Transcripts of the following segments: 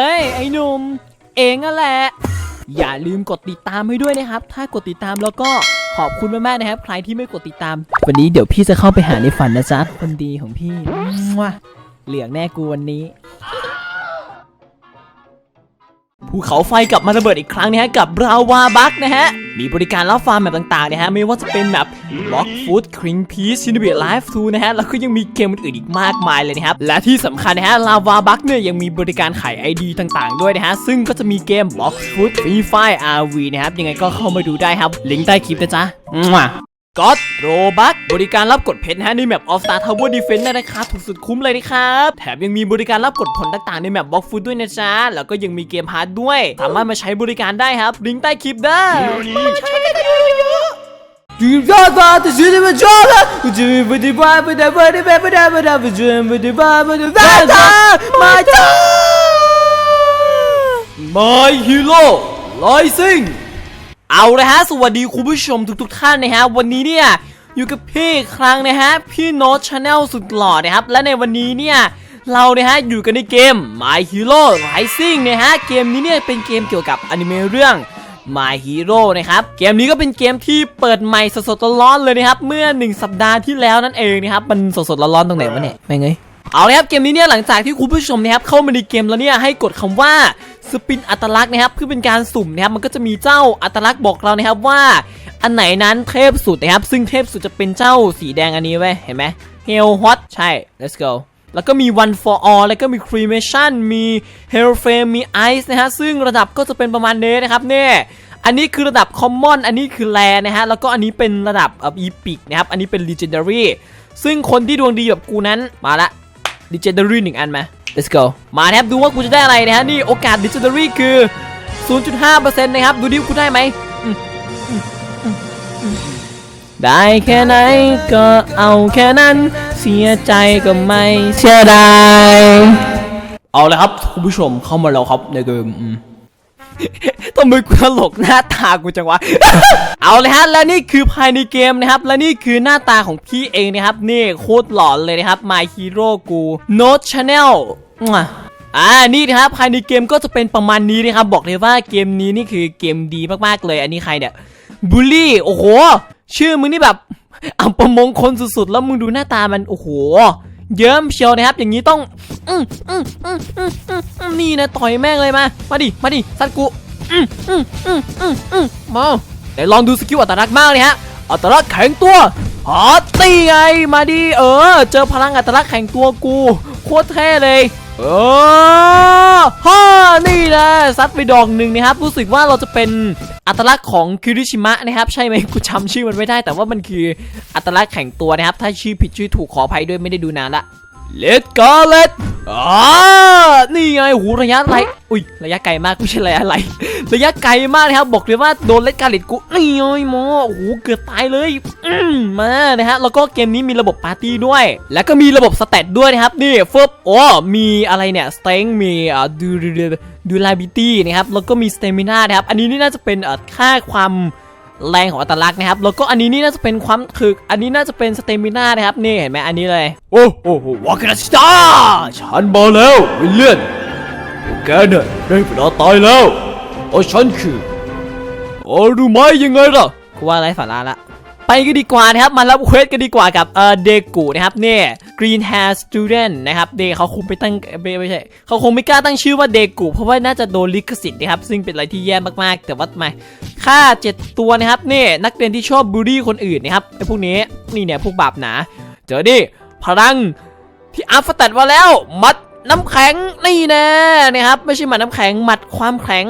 เฮ้ย ไอ้หนุ่ม เองนั่นแหละ อย่าลืมกดติดตามให้ด้วยนะครับ ถ้ากดติดตามแล้วก็ขอบคุณมากๆนะครับ ใครที่ไม่กดติดตาม วันนี้เดี๋ยวพี่จะเข้าไปหาในฝันนะจ๊ะ คนดีของพี่มั่วเหลืองแน่กูวันนี้ ภูเขาไฟกลับมาระเบิดอีกครั้งนะฮะกับบราวาบักนะฮะ มีบริการรับฟาร์มแบบต่างๆนะฮะ ไม่ว่าจะเป็นแบบบล็อกฟูดคริงพีซชินเบียไลฟ์ทูนะฮะ แล้วก็ยังมีเกมอื่นๆอีกมากมายเลยนะครับ และที่สำคัญนะฮะลาวาบักเนี่ยยังมีบริการขาย ID ต่างๆ ด้วยนะฮะ ซึ่งก็จะมีเกมบล็อกฟูดฟรีไฟอาร์วีนะครับยังไงก็เข้ามาดูได้ครับลิงก์ใต้คลิปนะจ๊ะ ก็อดโรบักบริการรับกดเพชรนะฮะในแมป All Star Tower Defense ในราคาถูกสุดคุ้มเลยนะครับ แถมยังมีบริการรับกดผลต่างๆ ในแมปบล็อกฟูดด้วยนะจ๊ะ แล้วก็ยังมีเกมพาร์ทด้วย สามารถมาใช้บริการได้ครับ ลิงก์ใต้คลิปได้ You got that the city of Java, would you put the bar, put the bar, put the bar, put the bar, put the bar, put the bar, put the bar, my time My hero rising เอาเลยฮะ สวัสดีคุณผู้ชมทุกๆท่านนะฮะ วันนี้เนี่ย อยู่กับพี่ครั้งนะฮะ พี่โน้ตชาแนลสุดหล่อนะครับ และในวันนี้เนี่ย เราเนี่ยฮะ อยู่กันในเกม My Hero Rising นะฮะ เกมนี้เนี่ย เป็นเกมเกี่ยวกับอนิเมะเรื่อง My Hero นะครับ เกมนี้ก็เป็นเกมที่เปิดใหม่สดๆร้อนๆเลยนะครับ เมื่อ 1 สัปดาห์ที่แล้วนั่นเองนะครับ มันสดๆร้อนๆตรงไหนวะเนี่ยไม่เงยเอาเลยครับเกมนี้เนี่ยหลังจากที่คุณผู้ชมนะครับเข้ามาในเกมแล้วเนี่ยให้กดคำว่า สปินอัตลักษณ์นะครับเพื่อเป็นการสุ่มนะครับมันก็จะมีเจ้าอัตลักษณ์บอกเรานะครับว่า อันไหนนั้นเทพสุดนะครับซึ่งเทพสุดจะเป็นเจ้าสีแดงอันนี้ไว้ยเห็นไหม Hell Hot ใช่ let's go แล้วก็มี One for All แล้วก็มี Cremation มี Hell Flame มี Ice นะฮะซึ่งระดับก็จะเป็นประมาณนี้นะครับเนี่ยอันนี้คือระดับ Common อันนี้คือ Rare นะฮะแล้วก็อันนี้เป็นระดับออ Epic นะครับอันนี้เป็น Legendary ซึ่งคนที่ดวงดีแบบกูนั้นมาละ Legendary หนึ่งอันมา let's go มาครับดูว่ากูจะได้อะไรนะฮะนี่โอกาส Legendary คือ 0.5%นะครับดูดิว่ากูได้ไหมได้แค่ไหนก็เอาแค่นั้น เสียใจก็ไม่เสียดายเอาเลยครับคุณผู้ชมเข้ามาแล้วครับในเกม ทำไมกูตลกหน้าตากูจังวะ เอาเลยฮะ และนี่คือภายในเกมนะครับ และนี่คือหน้าตาของพี่เองนะครับ นี่โคตรหลอนเลยนะครับ My Hero กู Note Channel อ่า นี่นะครับ ภายในเกมก็จะเป็นประมาณนี้นะครับ บอกเลยว่าเกมนี้นี่คือเกมดีมากๆเลย อันนี้ใครเนี่ยบูลลี่ โอ้โห ชื่อมึงนี่แบบอัปมงคลสุดๆ แล้วมึงดูหน้าตามัน โอ้โห เยิ้มเชียวนะครับ อย่างนี้ต้อง อืมอืมอืมอืมอืมนี่นะต่อยแม่งเลยมา มาดิ มาดิสัตกูอืมอืมอืมอืมอืมมาเดี๋ยวลองดูสกิลอัตลักษณ์มากเลยฮะ อัตลักษณ์แข็งตัวฮอตตีไง มาดิ เออ เจอพลังอัตลักษณ์แข็งตัวกู โคตรเท่เลย เออฮ่านี่นะซัดไปดอกหนึ่งนะครับ รู้สึกว่าเราจะเป็นอัตลักษณ์ของคิริชิมะนะครับ ใช่ไหมกูจำชื่อมันไม่ได้ แต่ว่ามันคืออัตลักษณ์แข็งตัวนะครับ ถ้าชื่อผิดชื่อถูกขออภัยด้วยไม่ได้ดูนานละ Let's go let อ่านี่ไงหูระยะไรอุ้ยระยะไกลมากไม่ใช่ระยะไรระยะไกลมากนะครับบอกเลยว่าโดนเลดการ์เล็ตกูนี่ไงโมโอ้โหเกือบตายเลยอืมมานะฮะแล้วก็เกมนี้มีระบบปาร์ตี้ด้วย แล้วก็มีระบบสเตตด้วยนะครับนี่ฟึบโอ้มีอะไรเนี่ยสเต็งมีอ่าดูดูดูไลบิตี้นะครับแล้วก็มีสเตมินานะครับอันนี้นี่น่าจะเป็นอ่อค่าความ แรงของอัตลักษณ์นะครับ แล้วก็อันนี้นี่น่าจะเป็นความถึกอันนี้น่าจะเป็นสเตมินานะครับ นี่เห็นไหมอันนี้เลย โอ้โหวากันสตาฉันมาแล้ววิลเลียนพวกแกเนี่ยได้เวลาตายแล้วเพราะฉันคือโอ้รู้ไหมยังไงล่ะกูว่าไรสาระละไป กันดีกว่านะครับ มารับเควสกันดีกว่ากับเออเดกูนะครับเนี่ย Green Hair Student นะครับเดเขาคงไปตั้งไม่ไม่ใช่เขาคงไม่กล้าตั้งชื่อว่าเดกูเพราะว่าน่าจะโดนลิขสิทธิ์นะครับ ซึ่งเป็นอะไรที่แย่มากๆ แต่ว่าม่ค่า 7 ตัวนะครับเนี่ยนักเรียนที่ชอบบูลลี่คนอื่นนะครับไอ้พวกนี้นี่เนี่ยพวกบาปหนาเจอดิพลังที่อัฟตัดมาแล้ว มัดน้ำแข็งนี่แน่นะครับไม่ใช่หมัดน้ำแข็งหมัดความแข็ง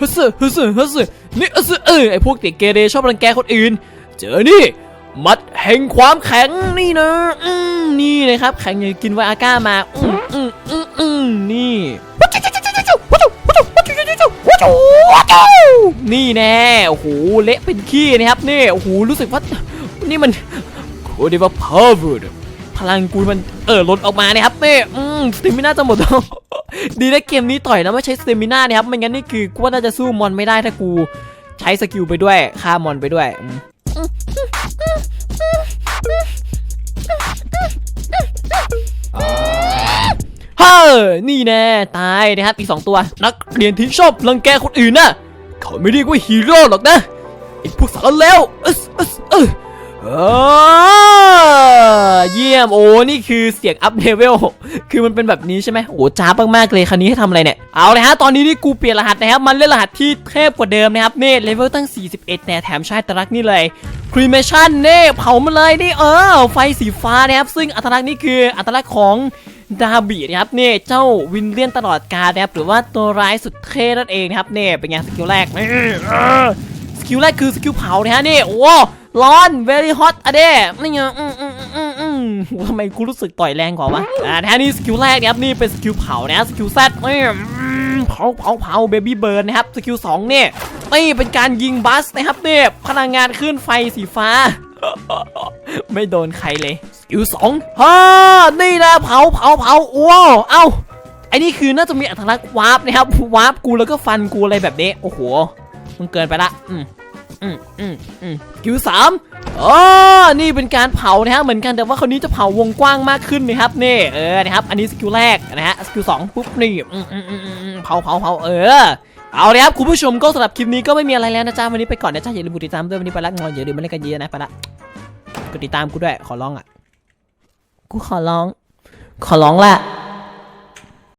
ฮึสฮึสฮึสนี่ฮึสเออไอพวกเด็กเกเรชอบรังแกคนอื่น เจอนี่ มัดแห่งความแข็งนี่นะอืมนี่นะครับ แข็งอย่างกินไวอาก้ามาอืมอืมอืมอืมนี่นี่แน่โอ้โหเละเป็นขี้นะครับนี่โอ้โหรู้สึกว่านี่มันโคดีว่าพาวเวอร์พลังกูมันเออลดออกมานะครับนี่อืมสเตมิน่าจะหมดแล้วดีนะเกมนี้ต่อยแล้วไม่ใช้สเตมิน่านะครับไม่งั้นนี่คือกูว่าน่าจะสู้มอนไม่ได้ถ้ากู ใช้สกิลไปด้วยฆ่ามอนไปด้วย เฮ้อนี่แน่ ตายนะครับ อีกสองตัว นักเรียนที่ชอบรังแกคนอื่นน่ะ เขาไม่เรียกว่าฮีโร่หรอกนะไอ้พวกสารเลวเอสเอสเออ อ่าเยี่ยมโอ้นี่คือเสียงอัพเลเวลคือมันเป็นแบบนี้ใช่ไหมโอ้จ้าบมากๆเลยคันนี้ให้ทำอะไรเนี่ยเอาเลยฮะตอนนี้นี่กูเปลี่ยนรหัสนะครับมันเล่นรหัสที่เทพกว่าเดิมนะครับเน่เลเวลตั้ง 41แน่แถมชายตรักนี่เลยครีเมชั่นเน่เผามาเลยนี่เออไฟสีฟ้านะครับซึ่งอัตลักษณ์นี่คืออัตลักษณ์ของดาบีนะครับเนี่ยเจ้าวินเลียนตลอดกาลนะครับหรือว่าตัวร้ายสุดเท่นั่นเองนะครับเนี่ยเป็นไงสกิลแรกนี่สกิลแรกคือสกิลเผานะฮะนี่โอ้ ร้อน very hot อะเด้นี่ไงอืมอืมอืมอืมอืมทำไมกูรู้สึกต่อยแรงกว่าวะอ่านะฮะนี่สกิลแรกนะครับนี่เป็นสกิลเผานะสกิลแซดนี่เผาเผาเผาเบบี้เบิร์นนะครับสกิลสองเนี่ยนี่เป็นการยิงบัสนะครับเนี่ยพลังงานขึ้นไฟสีฟ้า ไม่โดนใครเลยสกิลสองฮ่านี่นะเผาเผาเผาว้าวเอ้าไอ้นี่คือน่าจะมีอัตลักษณ์วาร์ปนะครับวาร์ปกูแล้วก็ฟันกูอะไรแบบนี้โอ้โหมันเกินไปละอืม อืมอืมอืมคิวสามอ๋อนี่เป็นการเผานะฮะเหมือนกันแต่ว่าคราวนี้จะเผาวงกว้างมากขึ้นนะครับนี่เออนะครับอันนี้สกิลแรกนะฮะสกิลสองปุ๊บนี่อืมอืมอืมเผาเผาเผาเออเอาเลยครับคุณผู้ชมก็สำหรับคลิปนี้ก็ไม่มีอะไรแล้วนะจ๊ะวันนี้ไปก่อนนะจ๊ะอย่าลืมกดติดตามด้วยวันนี้ไปละงอนอย่าลืมมาเล่นกันเยอะนะไปละกดติดตามกูด้วยขอร้องอะกูขอร้อง ขอร้องละ